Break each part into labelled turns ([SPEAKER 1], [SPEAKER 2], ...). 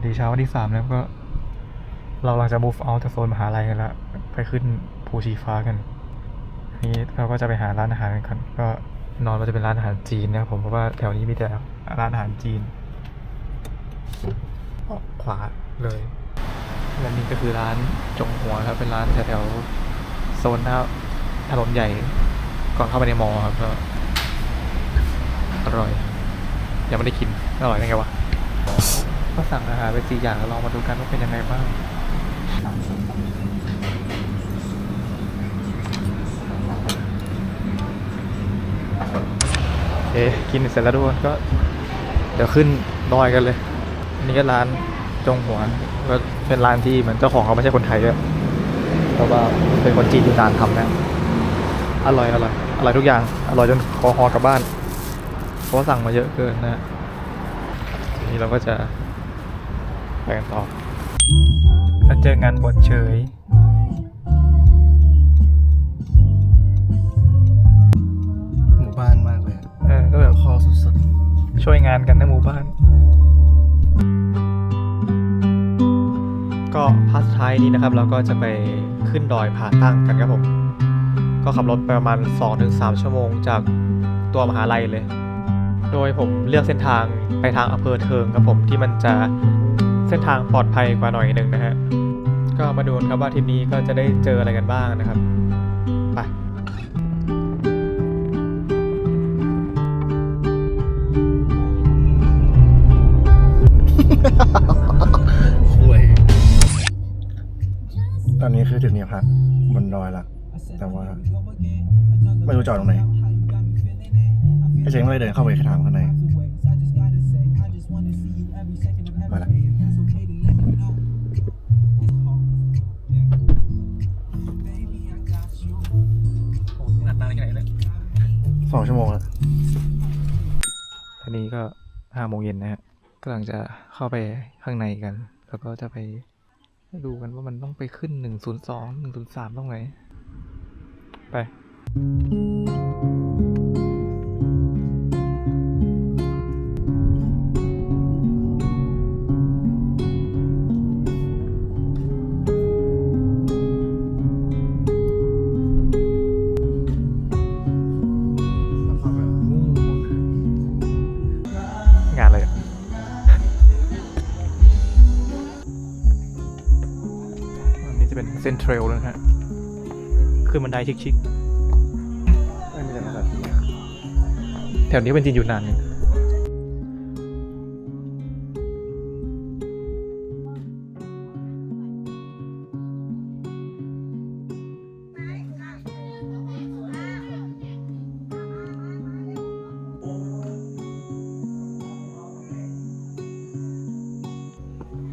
[SPEAKER 1] วัสดีเช้าวันที่สามแล้วก็ เรากำลังจะ move out จากโซนมหาลัยกันละไปขึ้นภูชีฟ้ากัน นี้เราก็จะไปหาร้านอาหารกันก่อนก็นอนว่าจะเป็นร้านอาหารจีนนะครับผมเพราะว่าแถวนี้มีแต่ร้านอาหารจีนออกขวาเลยและนี่ก็คือร้านจงหัวครับเป็นร้านแถวๆโซนหน้าถนนใหญ่ก่อนเข้าไปในมอครับก็อร่อย ยังไม่ได้กินอร่อยได้ไงวะ ก็สั่งอาหารไปสี่อย่างแล้วลองมาดูกันว่าเป็นยังไงบ้างเอ๊กินเสร็จแล้วทุกคนก็ เดี๋ยวขึ้นดอยกันเลย อันนี้ก็ร้านจงหัวก็เป็นร้านที่เหมือนเจ้าของเขาไม่ใช่คนไทยด้วยเพราะว่าเป็นคนจีนยูนานทำนะอร่อยอร่อยอร่อยทุกอย่าง อร่อยจนคอหอกลับบ้าน เพราะสั่งมาเยอะเกินนะทีนี้เราก็จะ กันต่อแล้วเจองานบวชเฉย
[SPEAKER 2] หมู่บ้านมากเลย
[SPEAKER 1] เออก็แบบ
[SPEAKER 2] คอสุด
[SPEAKER 1] ช่วยงานกันในหมู่บ้าน ก็พาร์ทท้ายนี้นะครับ เราก็จะไปขึ้นดอยผาตั้งกันครับผม ก็ขับรถไปประมาณ 2-3 ชั่วโมงจากตัวมหาลัยเลย โดยผมเลือกเส้นทางไปทางอำเภอเทิงครับผมที่มันจะ เส้นทางปลอดภัยกว่าหน่อยหนึ่งนะฮะ ก็มาดูกันครับว่าทริปนี้ก็จะได้เจออะไรกันบ้างนะครับ ไป
[SPEAKER 2] ๆคุยตอนนี้คือถึงเนี่ยพักบนดอยละแต่ว่าไม่รู้จอดตรงไหนไอ้เจ๋งเลยเดินเข้าไปถามข้างใน สองชั่วโมงแล้ว
[SPEAKER 1] ตอนนี้ก็ห้าโมงเย็นนะฮะกำลังจะเข้าไปข้างในกัน แล้วก็จะไปดูกันว่ามันต้องไปขึ้นหนึ่งศูนย์สองหนึ่งศูนย์สามต้องไหนไป เป็นเส้นเทรลนะฮะขึ้นบันไดชิค
[SPEAKER 2] ไม่มีแต่ภาษาจีน
[SPEAKER 1] ๆแถวนี้เป็นจีนอยู่นานนี่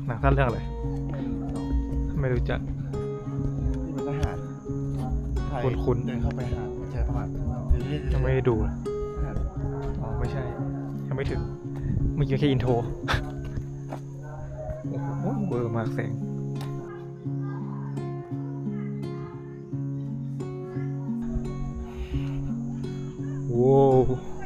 [SPEAKER 1] หนังสั้นเรื่องอะไร ไม่รู้จัก
[SPEAKER 2] ย
[SPEAKER 1] คุ้นๆ
[SPEAKER 2] เดินเข้าไปหาใช้ประมาณ
[SPEAKER 1] ยังไม่ได้ดูเลยอ๋อไม่ใช่ ยังไม่ถึงเมื่อกี้แค่อินโทร โอ้โหเบอร์มากแสงโว้ว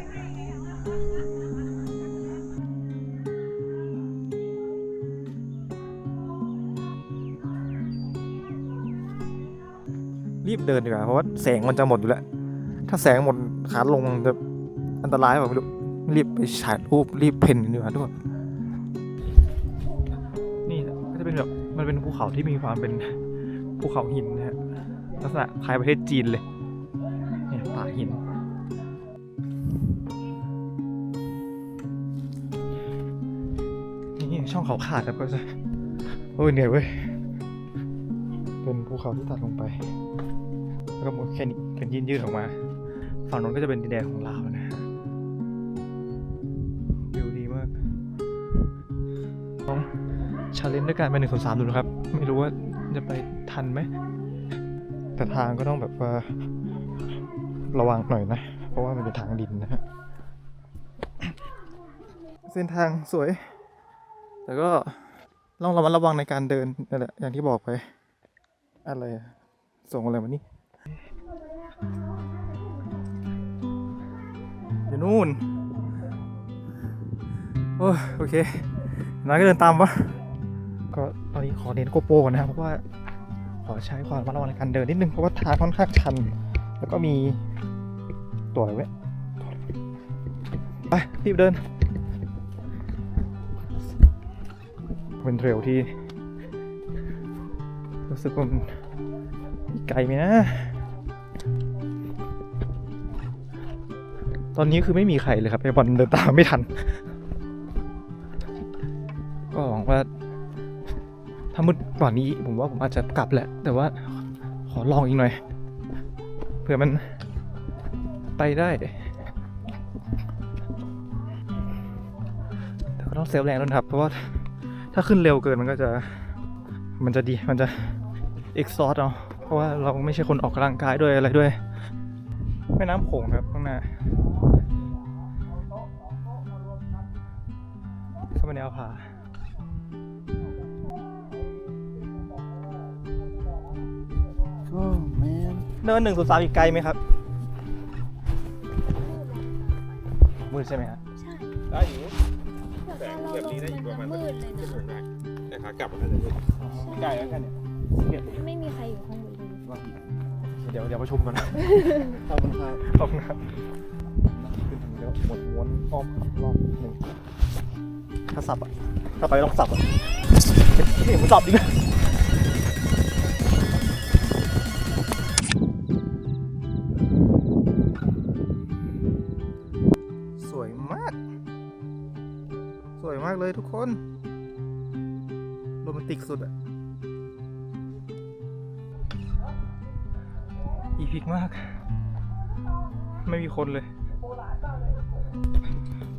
[SPEAKER 1] รีบเดินดีกว่าเพราะว่าแสงมันจะหมดอยู่แล้ว ถ้าแสงหมดขาลงจะอันตรายแบบไม่รู้รีบไปถ่ายรูปรีบเพ่นดีกว่าทุกคนนี่ก็จะเป็นแบบมันเป็นภูเขาที่มีความเป็นภูเขาหินนะฮะลักษณะคล้ายประเทศจีนเลยเนี่ยป่าหินนี่ช่องเขาขาดครับก็จะโอ้ยเหนื่อยเว้ย เป็นภูเขาที่ตัดลงไป แล้วก็หมดแค่นี้เป็นยื่นยื่นๆออกมา ฝั่งนู้นก็จะเป็นดินแดนของลาวนะฮะวิวดีมากต้องชาเลนจ์ด้วยการไปหนึ่งสองสามดูนะครับ ไม่รู้ว่าจะไปทันไหม แต่ทางก็ต้องแบบว่าระวังหน่อยนะ เพราะว่ามันเป็นทางดินนะฮะเส้นทางสวย แต่ก็ต้องระมัดระวังในการเดินนั่นแหละอย่างที่บอกไป อะไรอะส่งอะไรมานี่อยู่นู่น โอ้ยโอเคน้อยก็เดินตามวะก็ตอนนี้ขอเน้นโกโปรก่อนนะครับ เพราะว่า ขอใช้ความระมัดระวังในการเดินนิดนึง เพราะว่าทางค่อนข้างชัน แล้วก็มีตัวอะไรไว้ยไปรีบเดิน เป็นเทรลที่ รู้สึกว่ามันไกลไหมนะ ตอนนี้คือไม่มีใครเลยครับไอบอลเดินตามไม่ทัน ก็หวังว่า ถ้ามืดกว่านี้ผมว่าผมอาจจะกลับแหละ แต่ว่าขอลองอีกหน่อย เผื่อมันไปได้แต่ก็ต้องเซฟแรงด้วยนะครับ เพราะว่าถ้าขึ้นเร็วเกินมันก็จะ มันจะดี มันจะ อ็กซอร์เอาเพราะว่าเราไม่ใช่คนออกกำลังกายด้วยอะไรด้วยแม่น้ำโขงครับข้างหน้าเข้ามาแนวผา
[SPEAKER 2] โอ้แมน
[SPEAKER 1] เนินหนึ่งศูนย์สามอีกไกลไหมครับมืดใช่ไหมฮะ
[SPEAKER 3] ใช่
[SPEAKER 4] ได้อยู่
[SPEAKER 3] แต่ถ้าเราลงมันจะมืดเลยนะ
[SPEAKER 4] แต่ขากลับมันน่าจะมืด
[SPEAKER 1] ใกล้แล้วแค่ เนี้
[SPEAKER 3] ไม่มีใครอยู่ข้างบนเลย
[SPEAKER 1] เดี๋ยวเดี๋ยวประชุมกันนะ
[SPEAKER 2] ขอบคุณครับ
[SPEAKER 1] ขอบคุณครับขึ้นทางเดียวหมดม้วนอ้อมรอบหนึ่งถ้าสับอะถ้าไปต้องสับอะนี่ผมสับดิสวยมาก สวยมากเลยทุกคน โรแมนติกสุดอะ อีพิกมาก ไม่มีคนเลย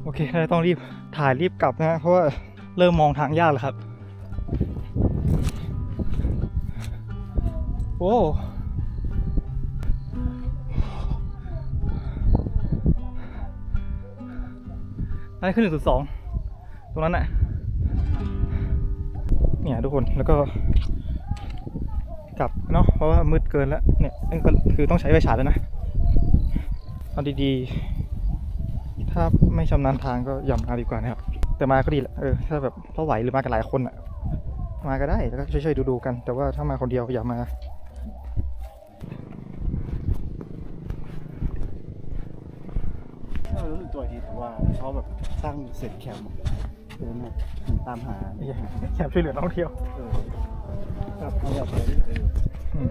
[SPEAKER 1] โอเคเราต้องรีบถ่ายรีบกลับนะ เพราะว่าเริ่มมองทางยากแล้วครับ โอ้ได้ขึ้นหนึ่งจุดสองตรงนั้นน่ะ เนี่ยทุกคนแล้วก็ กลับเนาะเพราะว่ามืดเกินแล้วเนี่ยนั่นก็คือต้องใช้ไฟฉายแล้วนะเอาดีๆ ถ้าไม่ชำนาญทางก็อย่ามาดีกว่านะครับ แต่มาก็ดีแหละเออถ้าแบบถ้าไหวหรือมากันหลายคนอะมาก็ได้แล้วก็ช่วยๆดูๆกัน แต่ว่าถ้ามาคนเดียวอย่ามา
[SPEAKER 2] เรารู้สึกตัวทีแต่ว่าเขาแบบตั้งเสร็จแคมป์เดินมาตามหา
[SPEAKER 1] แคมช่วยเหลือนักท่องเที่ยว
[SPEAKER 2] เออแบบเขาแบบเออ
[SPEAKER 1] อืม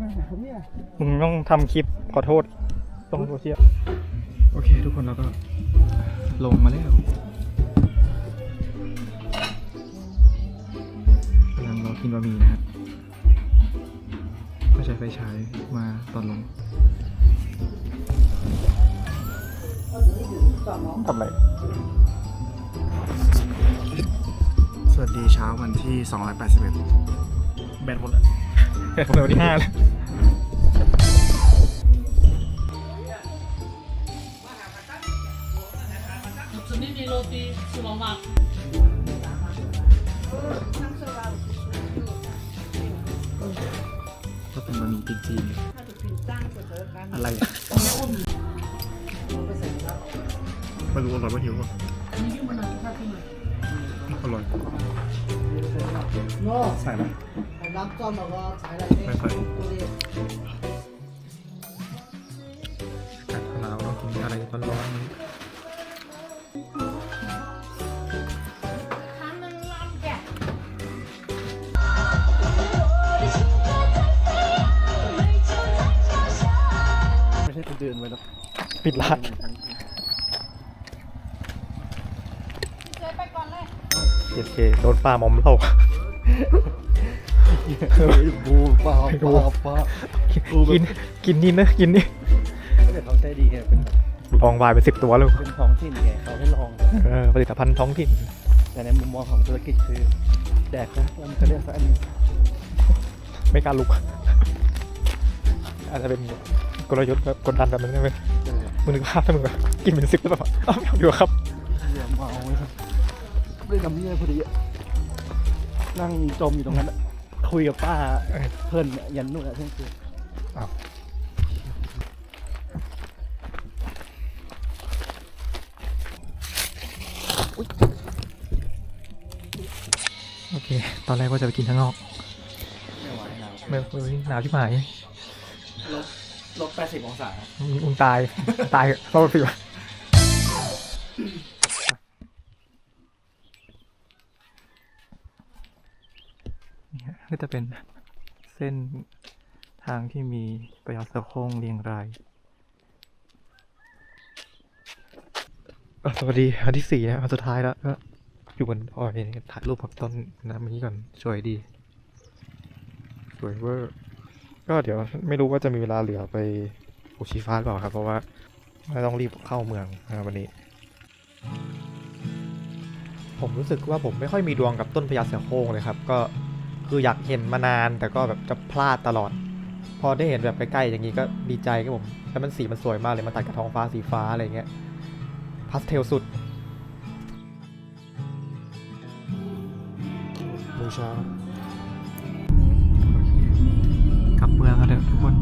[SPEAKER 2] มาหาผมเนี่ย
[SPEAKER 1] มึงต้องทำคลิปขอโทษลงโซเชียลโอเค ทุกคนเราก็ ลงมาแล้วกำลังรอกินบะหมี่นะครับก็ใช้ไฟฉายมาตอนลงทำอะไร
[SPEAKER 2] สวัสดีเช้าวันที่ 281
[SPEAKER 1] แบนหมดแล้วแบนหมดวันที่ห้าเลย
[SPEAKER 5] Sunini roti sulamak.
[SPEAKER 1] ก็เป็นบะหมี่จีนๆอะไรอะไม่รู้อร่อยไม่หิวอะอร่อยใส่ไหม ไม่ใส่กัดหนาวต้องกินอะไรร้อนๆนี้
[SPEAKER 2] ไม่ใช่คนเดินไปหรอก
[SPEAKER 1] ปิดร้านโอเคโดนปลาหมอมเรา
[SPEAKER 2] บูป้าป้าป้า
[SPEAKER 1] กินกินนี่นะกินนี่
[SPEAKER 2] แต่เขาใจดีไงเป็นแบบ
[SPEAKER 1] ลองวายไปสิบตัวแล้ว
[SPEAKER 2] เป็นท้องถิ่นไงเขาให้ลอง
[SPEAKER 1] เออผลิตภัณฑ์ท้องถิ่น
[SPEAKER 2] แต่ในมุมมองของธุรกิจคือแดกนะแล้วมันก็เรียกสักอันหนึง
[SPEAKER 1] ไม่กล้าลุก อาจจะเป็นกลยุทธ์แบบกดดันแบบนึงได้ไหม
[SPEAKER 2] เออ
[SPEAKER 1] มึงนึกภาพถ้ามึงแบบกินเป็นสิบแล้วแบบอ้าวไม่เอาดีกว่าครับ
[SPEAKER 2] เหี้ยเมาเลยครับเล่นกับเมียพอดีอะนั่งจมอยู่ตรงนั้นอะ คุยกับป้าเพื่อนเนี่ยยันนู่นอะเที่ยงคืน
[SPEAKER 1] โอเคเค ตอนแรกว่าจะไปกินข้างนอก
[SPEAKER 2] ไม่ไหวหนาว
[SPEAKER 1] ไม่ไม่หนาวที่หาย
[SPEAKER 2] ลบลบแปดสิบองศา
[SPEAKER 1] มึงตาย ตายเราไปวะนี่ฮะ ก็จะเป็นเส้นทางที่มีประยาเสือโครงเรียงรายสวัสดีวันที่สี่นะวันสุดท้ายแล้วก็อยู่บนพอยนี่ถ่ายรูปกับต้นน้ำนี้ก่อนสวยดี สวยเวอร์ก็เดี๋ยวไม่รู้ว่าจะมีเวลาเหลือไปฟูชิฟ้าหรือเปล่าครับ เพราะว่าไม่ต้องรีบเข้าเมืองนะวันนี้ ผมรู้สึกว่าผมไม่ค่อยมีดวงกับต้นพญาเสือโคร่งเลยครับ ก็ คืออยากเห็นมานานแต่ก็แบบจะพลาดตลอด พอได้เห็นแบบใกล้ๆอย่างนี้ก็ดีใจครับผมแล้วมันสีมันสวยมากเลยมันตัดกับท้องฟ้าสีฟ้าอะไรเงี้ยพาสเทลสุดบูชากลับเมืองกันเถอะทุกคน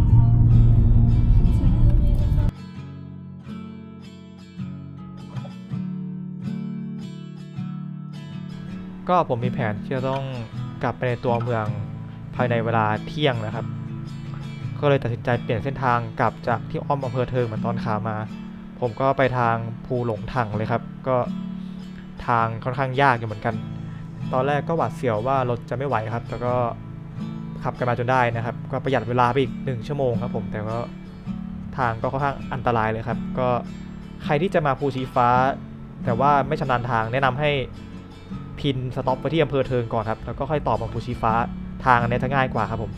[SPEAKER 1] ก็ผมมีแผนที่จะต้อง กลับไปในตัวเมืองภายในเวลาเที่ยงนะครับ ก็เลยตัดสินใจเปลี่ยนเส้นทางกลับจากที่อ้อมอำเภอเทิงเหมือนตอนขามา ผมก็ไปทางภูหลงถังเลยครับ ก็ทางค่อนข้างยากอยู่เหมือนกัน ตอนแรกก็หวาดเสียวว่ารถจะไม่ไหวครับ แต่ก็ขับกันมาจนได้นะครับ ก็ประหยัดเวลาไปอีกหนึ่งชั่วโมงครับผม แต่ก็ทางก็ค่อนข้างอันตรายเลยครับ ก็ใครที่จะมาภูชีฟ้า แต่ว่าไม่ชำนาญทางแนะนำให้ พินสต็อปไปที่อำเภอเทิงก่อนครับ แล้วก็ค่อยต่อมาภูชีฟ้าทางอันนี้จะง่ายกว่าครับผม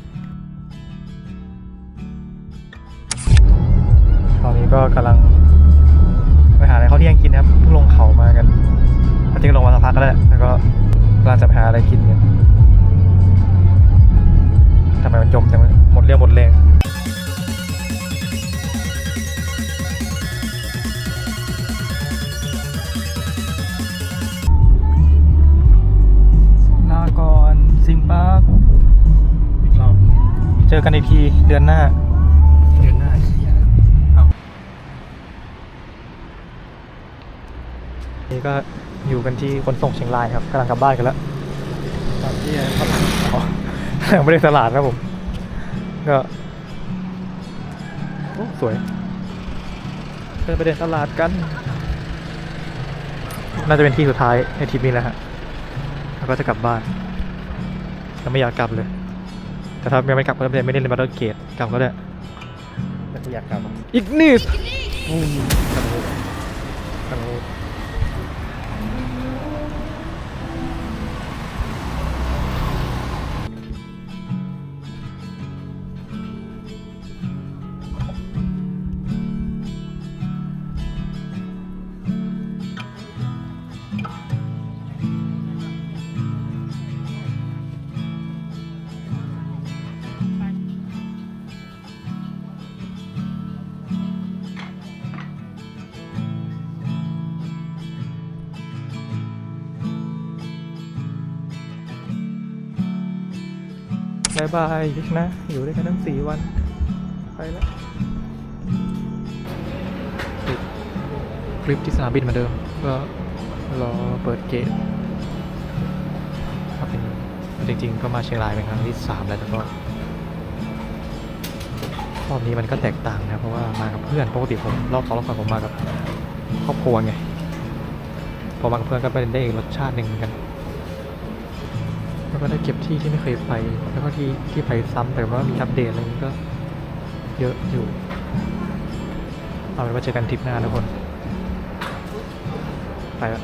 [SPEAKER 1] ตอนนี้ก็กำลังไปหาอะไรเข้าเที่ยงกินครับเพิ่งลงเขามากันจริงลงมาสักพักแล้วและแล้วก็กำลังจะไปหาอะไรกินกันทำไมมันจมจังหมดเรี่ยวหมดแรง ซิมปาร์คเจอกันอีกทีเดือนหน้า
[SPEAKER 2] เดือนหน้าเที่ย
[SPEAKER 1] นี่ก็อยู่กันที่ขนส่งเชียงรายครับกำลังกลับบ้านกันแล้ว
[SPEAKER 2] ตอนที่เขาทำ
[SPEAKER 1] อ๋อยังไม่ได้ตลาดครับผม ก็โอ้สวยเดินไปเดินตลาดกัน น่าจะเป็นที่สุดท้ายในทริปนี้แหละฮะแล้วก็จะกลับบ้าน แล้วไม่อยากกลับเลย แต่ถ้ายังไม่กลับก็ไม่ได้เล่นบัตเตอร์เกตกลับก็ได้
[SPEAKER 2] แต่กูอยากกลับอะ
[SPEAKER 1] อีกนิด
[SPEAKER 2] อืม
[SPEAKER 1] บาย บายนะ อยู่ด้วยกันทั้งสี่วัน ไปแล้วปิดคลิปที่สนามบินเหมือนเดิม ก็รอเปิดเกตก็เป็นจริง ๆ ก็มาเชียงรายเป็นครั้งที่สามแล้วแต่ก็รอบนี้มันก็แตกต่างนะเพราะว่ามากับเพื่อนปกติผมรอบสองรอบก่อนผมมากับครอบครัวไงพอมากับเพื่อนก็เป็นได้อีกรสชาติหนึ่งเหมือนกัน แล้วก็ได้เก็บที่ที่ไม่เคยไป แล้วก็ที่ที่ไปซ้ำแต่ว่ามีอัปเดตอะไรนี้ก็เยอะอยู่ เอาเป็นว่าเจอกันทริปหน้าทุกคน ไปละ